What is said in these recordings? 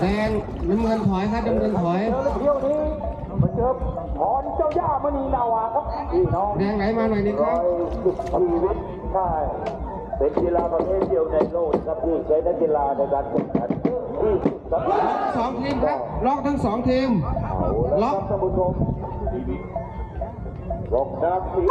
แดงน้ำเงินถอยครับน้ำเงินถอยเจอเที่ยวนี้มาเจอพรเจ้าย่ามณีนาวาครับพี่น้องแดงไหลมาหน่อยนึงคร้รัอบยสิบชีวิตใช่เป็นกีฬาประเภทเดียวในโลกครับที่ใช้นักกีฬาในการแข่งขันที่สำคัญสองทีมครับล็อกทั้งสองทีมล็อกท่านผู้ชมล็อกน้ำสีไ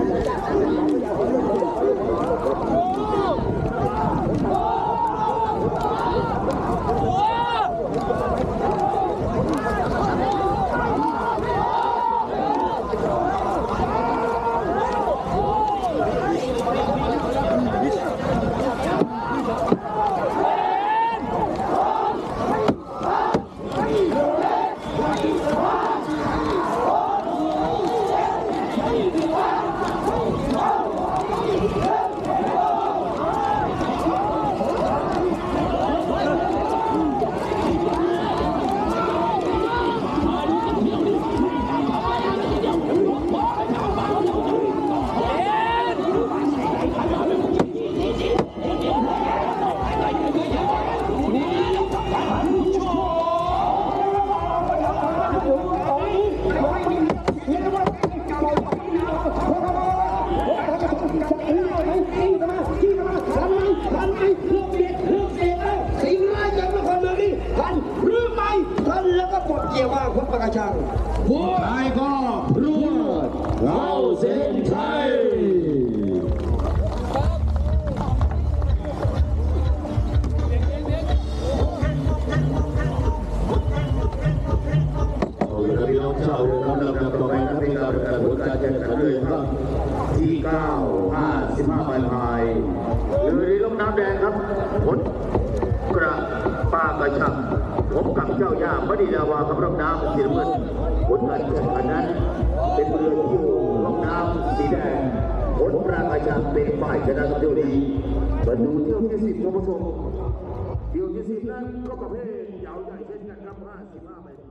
ายก็รวดเข้าเส้นชัยเอาละครับพี่น้องชาวเรือครับลำดับต่อไปครับเป็นการประกาศผลการแข่งขันเรือครับที่9 55ปลายพายเรือนี้ลงน้ำแดงครับผลกระป้ากระชับ พบกับเจ้าย่ามณีดาวากับร่องน้ำสีน้ำเงินผลการแข่งขันนั้น เป็นเรือที่ร่องน้ำสีแดงผลปรากรชับเป็นฝ่ายชนะครับเที่ยวนี้มาดูเที่ยวที่10ท่านผู้ชมเที่ยวที่สิบนั้นก็ประเภทยาวใหญ่เช่นกันครับ55ปลาย